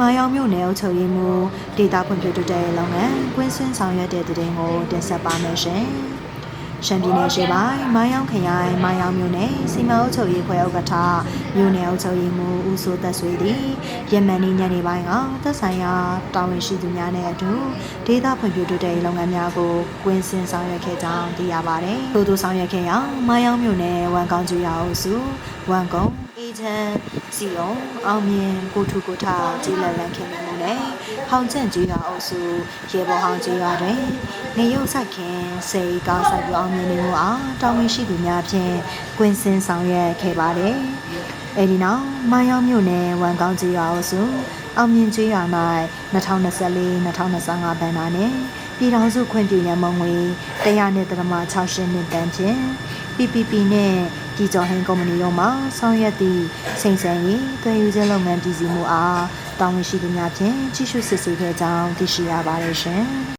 မာယောင်မြို့နယ်အုပ်ချုပ်ရေးမှူးဒေတာဖွံ့ဖြိုးတိုးတက်ရေးလုပ်ငန်းကွင်းဆင်းဆောင်ရွက်တဲ့တဲ့တင်ကိုတင်ဆက်ပါမယ်ရှင်။ရှမ်းပြည်နယ်ရှေ့ပိုင်းမာယောင်ခရိုင်မာယောင်မြို့နယ်စီမံအုပ်ချုပ်ရေးဖွဲ့ဥက္ကဋ္ဌမြို့နယ်အုပ်ချုပ်ရေးမှူးဦးစိုးသက်ဆွေသည်ယမန်နေ့ညနေပိုင်းကသက်ဆိုင်ရာတာဝန်ရှိသူများနဲ့အတူဒေတာဖွံ့ဖြိုးတိုးတက်ရေးလုပ်ငန်းများကိုကွင်းဆင်းဆောင်ရွက်ခဲ့ကြောင်းသိရပါတယ်။ထို့သူဆောင်ရွက်ခဲ့ရာမာယောင်မြို့နယ်ဝန်ကောင်းကျွော်အုပ်စုဝန်ကုန်း အေဂျန်စီအောင်အောင်မြင်ကိုထုကိုထကြီးလက်လန်ခင်မှုနဲ့ဟောင်ကျန့်ကြီးရွာအုပ်စုရေပေါ်ဟောင်ကြီးရွာတွင်နေရုပ်ဆိုင်ခင်စေကားဆိုင်ပြအောင်မြင်နေမှုအားတောင်းဝင်ရှိသူများဖြင့်ကွင်းစင်ဆောင်ရွက်ခဲ့ပါတယ်။အဲဒီနောက်မိုင်းယောင်းမြို့နယ်ဝန်ကောင်းကြီးရွာအုပ်စုအောင်မြင်ကြီးရွာ၌2024-2025ဘဏ္ဍာနှင့်ပြည်ထောင်စုခွင့်ပြုရန်မုံငွေ100နှစ်တရမ68နှစ်တန်းဖြင့် PPP နဲ့ဒီ ကျော်ဟင်းကုမ္ပဏီတို့မှဆောင်ရွက်သည့်စိန်ဆန်ရေးသွယ်ယူခြင်းလုပ်ငန်းပြည်စီမှုအားတာဝန်ရှိသူများဖြင့်ကြီးစုစစ်ဆေးခဲ့ကြောင်းသိရှိရပါတယ်ရှင်။